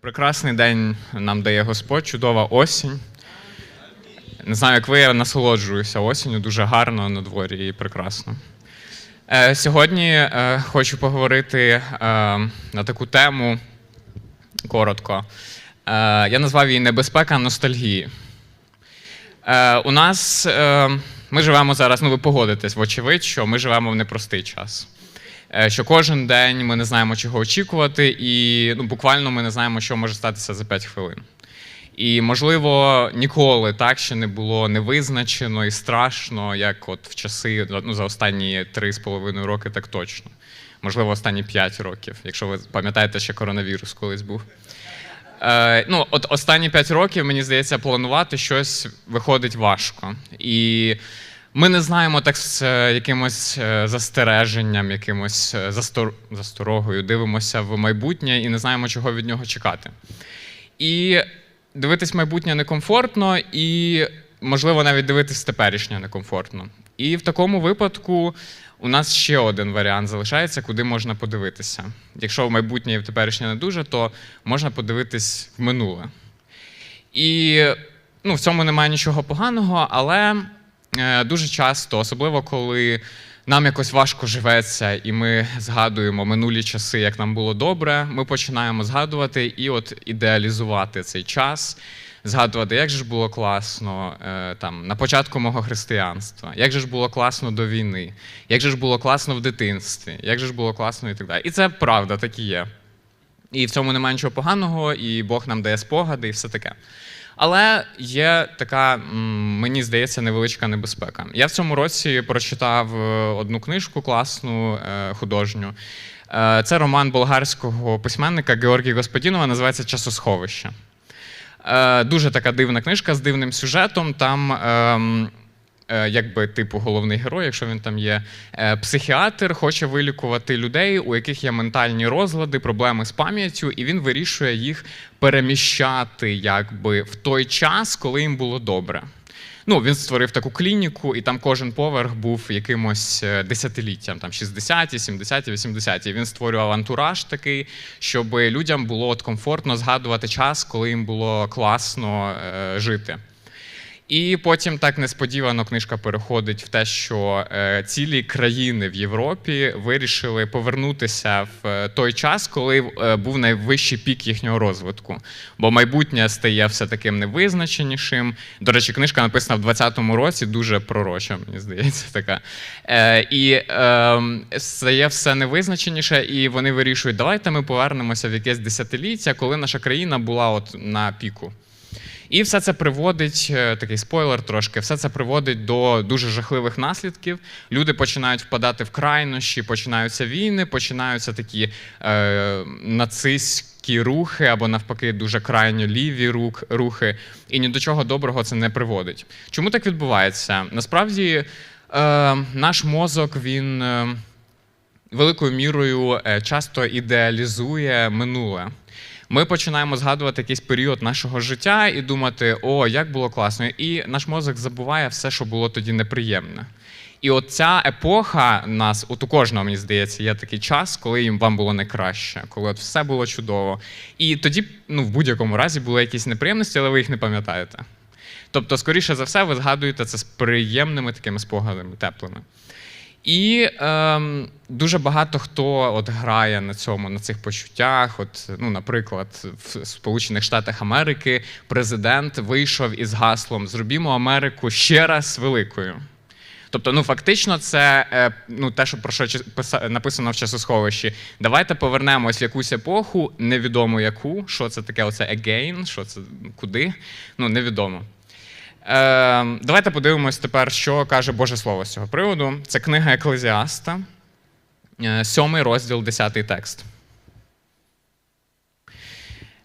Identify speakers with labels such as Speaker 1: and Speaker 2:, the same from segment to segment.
Speaker 1: Прекрасний день нам дає Господь, чудова осінь. Не знаю, як ви я насолоджуюся осінню, дуже гарно на дворі і прекрасно. Е, сьогодні е, хочу поговорити е, на таку тему коротко. Е, я назвав її Небезпека ностальгії. Е, у нас е, ми живемо зараз, ну ви погодитесь, вочевидь, що ми живемо в непростий час. Е, Що кожен день ми не знаємо, чого очікувати, і ну, буквально ми не знаємо, що може статися за 5 хвилин. І, можливо, ніколи так ще не було невизначено і страшно, як от в часи ну, за останні 3,5 роки, так точно. Можливо, останні 5 років, якщо ви пам'ятаєте, ще коронавірус колись був. Е, ну, от останні 5 років, мені здається, планувати щось виходить важко. І ми не знаємо так з е, якимось е, застереженням, якимось е, застор... засторогою, дивимося в майбутнє і не знаємо, чого від нього чекати. І дивитись майбутнє некомфортно, і, можливо, навіть дивитись теперішнє некомфортно. І в такому випадку у нас ще один варіант залишається, куди можна подивитися. Якщо в майбутнє і в теперішнє не дуже, то можна подивитись в минуле. І ну, в цьому немає нічого поганого, але дуже часто, особливо коли нам якось важко живеться, і ми згадуємо минулі часи, як нам було добре, ми починаємо згадувати і от ідеалізувати цей час, згадувати, як же ж було класно е, там, на початку мого християнства, як же ж було класно до війни, як же ж було класно в дитинстві, як же ж було класно і так далі. І це правда, так і є. І в цьому немає нічого поганого, і Бог нам дає спогади, і все таке. Але є така, мені здається, невеличка небезпека. Я в цьому році прочитав е, одну книжку класну е, художню. Е, Це роман болгарського письменника Георгія Господінова, називається Часосховище. Дуже така дивна книжка з дивним сюжетом. Там ем, якби типу головний герой, якщо він там є, е, психіатр хоче вилікувати людей, у яких є ментальні розлади, проблеми з пам'яттю, і він вирішує їх переміщати якби в той час, коли їм було добре. Ну, він створив таку клініку, і там кожен поверх був якимось е, десятиліттям, там 60-ті, 70-ті, 80-ті. Він створював антураж такий, щоб людям було от комфортно згадувати час, коли їм було класно е, жити. І потім так несподівано книжка переходить в те, що е, цілі країни в Європі вирішили повернутися в е, той час, коли е, був найвищий пік їхнього розвитку. Бо майбутнє стає все таким невизначенішим. До речі, книжка написана в 20-му році, дуже пророча, мені здається, така. І е, стає все невизначеніше, і вони вирішують, давайте ми повернемося в якесь десятиліття, коли наша країна була от на піку. І все це приводить, е, такий спойлер трошки, все це приводить до дуже жахливих наслідків. Люди починають впадати в крайнощі, починаються війни, починаються такі е, нацистські рухи або навпаки дуже крайньо ліві рух, рухи. І ні до чого доброго це не приводить. Чому так відбувається? Насправді е, наш мозок він. Е, великою мірою е, часто ідеалізує минуле. Ми починаємо згадувати якийсь період нашого життя і думати, о, як було класно. І наш мозок забуває все, що було тоді неприємне. І от ця епоха нас, от у кожного, мені здається, є такий час, коли їм вам було найкраще, коли от все було чудово. І тоді, ну, в будь-якому разі, були якісь неприємності, але ви їх не пам'ятаєте. Тобто, скоріше за все, ви згадуєте це з приємними такими спогадами, теплими. І ем, дуже багато хто от грає на цьому, на цих почуттях. От, ну, наприклад, в Сполучених Штатах Америки президент вийшов із гаслом Зробімо Америку ще раз великою. Тобто, ну фактично, це е, ну, те, що про що написано в часосховищі. Давайте повернемось в якусь епоху, невідомо яку, що це таке, оце again, що це куди, ну невідомо. Е, давайте подивимось тепер, що каже Боже Слово з цього приводу. Це книга Еклезіаста, е, сьомий розділ, десятий текст.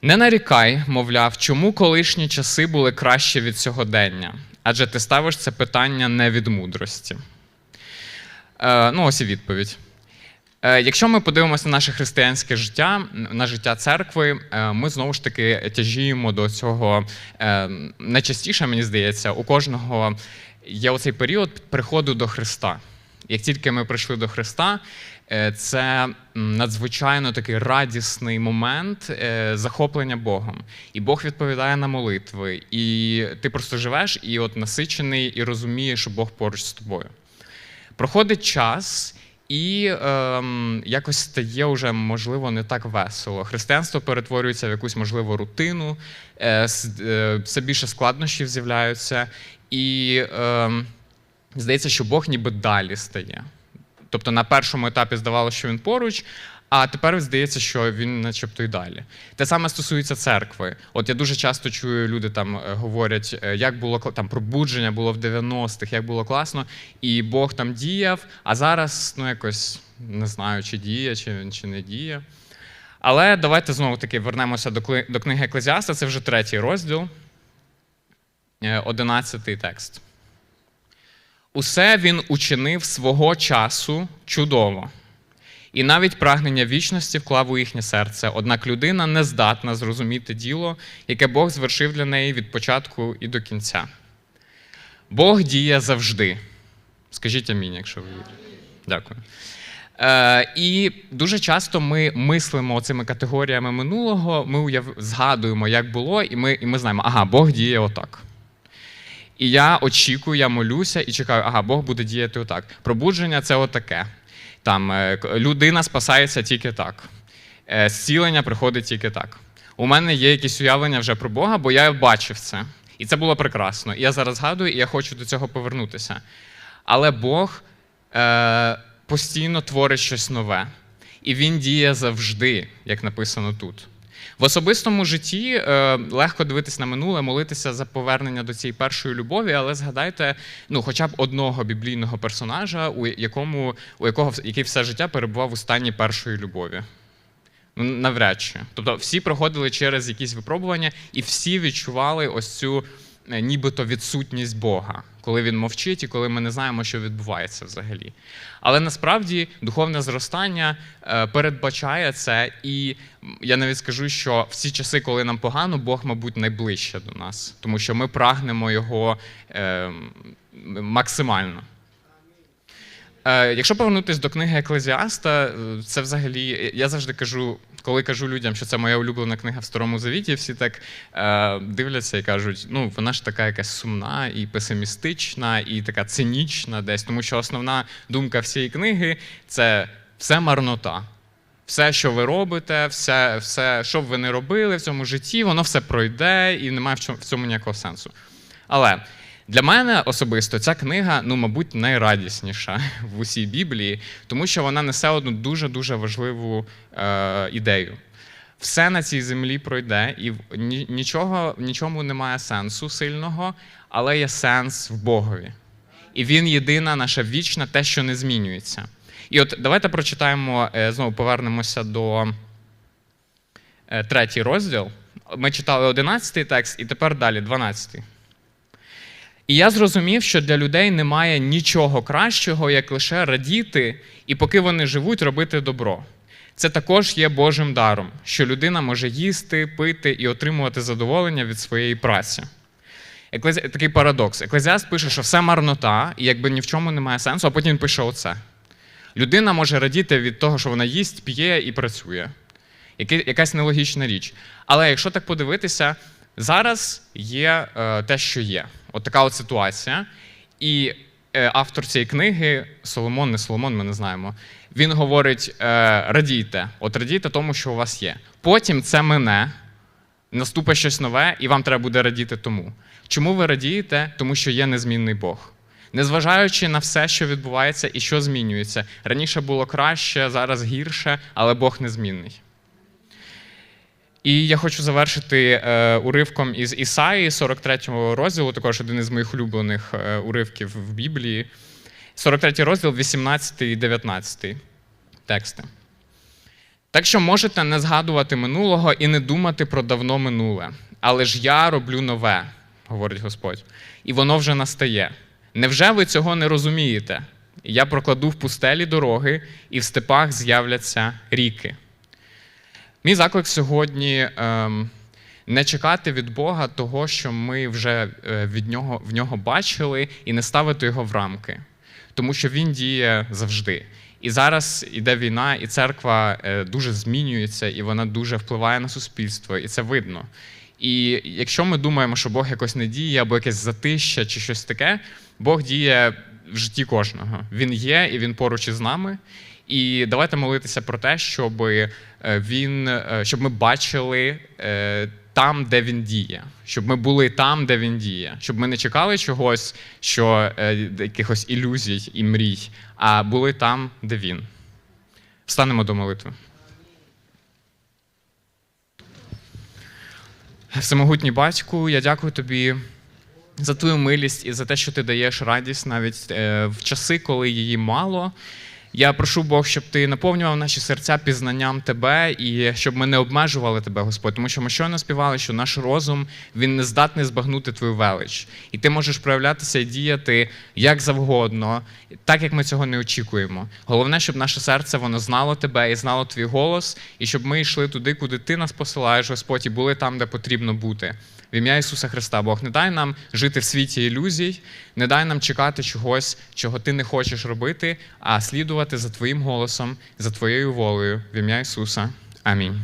Speaker 1: Не нарікай, мовляв, чому колишні часи були краще від сьогодення, адже ти ставиш це питання не від мудрості. Е, ну, ось і відповідь. Е, Якщо ми подивимося на наше християнське життя, на життя церкви, е, ми знову ж таки тяжіємо до цього е, найчастіше, мені здається, у кожного є оцей період приходу до Христа. Як тільки ми прийшли до Христа, це надзвичайно такий радісний момент захоплення Богом. І Бог відповідає на молитви, і ти просто живеш і от насичений, і розумієш, що Бог поруч з тобою. Проходить час, і ем, якось стає вже, можливо, не так весело. Християнство перетворюється в якусь, можливо, рутину, е, е, все більше складнощів з'являються, і ем, здається, що Бог ніби далі стає. Тобто на першому етапі здавалося, що він поруч, а тепер здається, що він начебто і далі. Те саме стосується церкви. От я дуже часто чую, люди там е, говорять, е, як було там пробудження було в 90-х, як було класно, і Бог там діяв, а зараз ну якось не знаю, чи діє, чи, чи не діє. Але давайте знову таки вернемося до, до книги Еклезіаста, це вже третій розділ, е, одинадцятий текст. Усе він учинив свого часу чудово, і навіть прагнення вічності вклав у їхнє серце. Однак людина не здатна зрозуміти діло, яке Бог звершив для неї від початку і до кінця. Бог діє завжди. Скажіть амінь, якщо ви вірите. Дякую. Е, і дуже часто ми мислимо цими категоріями минулого, ми уяв... згадуємо, як було, і ми, і ми знаємо, ага, Бог діє отак. І я очікую, я молюся і чекаю, ага, Бог буде діяти отак. Пробудження це отаке. Там е, людина спасається тільки так. Е, Зцілення приходить тільки так. У мене є якісь уявлення вже про Бога, бо я бачив це. І це було прекрасно. І я зараз згадую, і я хочу до цього повернутися. Але Бог е, постійно творить щось нове. І він діє завжди, як написано тут. В особистому житті е, легко дивитись на минуле, молитися за повернення до цієї першої любові, але згадайте ну, хоча б одного біблійного персонажа, у якому, у якого який все життя перебував у стані першої любові. Ну, навряд чи. Тобто всі проходили через якісь випробування, і всі відчували ось цю нібито відсутність Бога, коли він мовчить і коли ми не знаємо, що відбувається взагалі. Але насправді духовне зростання е, передбачає це, і я навіть скажу, що всі часи, коли нам погано, Бог, мабуть, найближче до нас, тому що ми прагнемо його е, максимально. Е, Якщо повернутися до книги Еклезіаста, е, це взагалі я завжди кажу, коли кажу людям, що це моя улюблена книга в Старому Завіті, всі так е, дивляться і кажуть, ну вона ж така якась сумна і песимістична, і така цинічна десь, тому що основна думка всієї книги це все марнота. Все, що ви робите, все, все, що б ви не робили в цьому житті, воно все пройде і немає в цьому ніякого сенсу. Але для мене особисто ця книга, ну, мабуть, найрадісніша в усій Біблії, тому що вона несе одну дуже-дуже важливу е, ідею. Все на цій землі пройде, і нічого, нічому немає сенсу сильного, але є сенс в Богові. І він єдина наша вічна, те, що не змінюється. І от давайте прочитаємо, е, знову повернемося до е, третій розділ. Ми читали 11 текст, і тепер далі, 12. І я зрозумів, що для людей немає нічого кращого, як лише радіти, і поки вони живуть, робити добро. Це також є Божим даром, що людина може їсти, пити і отримувати задоволення від своєї праці. Еклезі... Такий парадокс. Еклезіаст пише, що все марнота, і якби ні в чому немає сенсу, а потім пише оце. Людина може радіти від того, що вона їсть, п'є і працює. Якась нелогічна річ. Але якщо так подивитися, зараз є е, те, що є. От така от ситуація. І е, автор цієї книги, Соломон, не Соломон, ми не знаємо. Він говорить: е, радійте, от радійте тому, що у вас є. Потім це мене, наступить щось нове, і вам треба буде радіти тому. Чому ви радієте? Тому що є незмінний Бог. Незважаючи на все, що відбувається і що змінюється. Раніше було краще, зараз гірше, але Бог незмінний. І я хочу завершити е, уривком із Ісаї, 43 розділу, також один із моїх улюблених е, уривків в Біблії. 43 розділ, 18 і 19 тексти. Так що можете не згадувати минулого і не думати про давно минуле. Але ж я роблю нове, говорить Господь, і воно вже настає. Невже ви цього не розумієте? Я прокладу в пустелі дороги, і в степах з'являться ріки. Мій заклик сьогодні ем, не чекати від Бога того, що ми вже е, від нього, в нього бачили, і не ставити його в рамки. Тому що він діє завжди. І зараз іде війна, і церква е, дуже змінюється, і вона дуже впливає на суспільство, і це видно. І якщо ми думаємо, що Бог якось не діє, або якесь затища чи щось таке, Бог діє в житті кожного. Він є і він поруч із нами. І давайте молитися про те, щоб він, е, щоб ми бачили е, там, де він діє, щоб ми були там, де він діє, щоб ми не чекали чогось, що е, якихось ілюзій і мрій, а були там, де він. Встанемо до молитви. Всемогутній батьку, я дякую тобі за твою милість і за те, що ти даєш радість навіть е, в часи, коли її мало. Я прошу Бог, щоб ти наповнював наші серця пізнанням тебе і щоб ми не обмежували тебе, Господь. Тому що ми щойно співали, що наш розум він не здатний збагнути твою велич. І ти можеш проявлятися і діяти як завгодно, так як ми цього не очікуємо. Головне, щоб наше серце воно знало тебе і знало твій голос, і щоб ми йшли туди, куди ти нас посилаєш, Господь, і були там, де потрібно бути. В ім'я Ісуса Христа, Бог, не дай нам жити в світі ілюзій, не дай нам чекати чогось, чого ти не хочеш робити, а слідувати за Твоїм голосом, за Твоєю волею. В ім'я Ісуса. Амінь.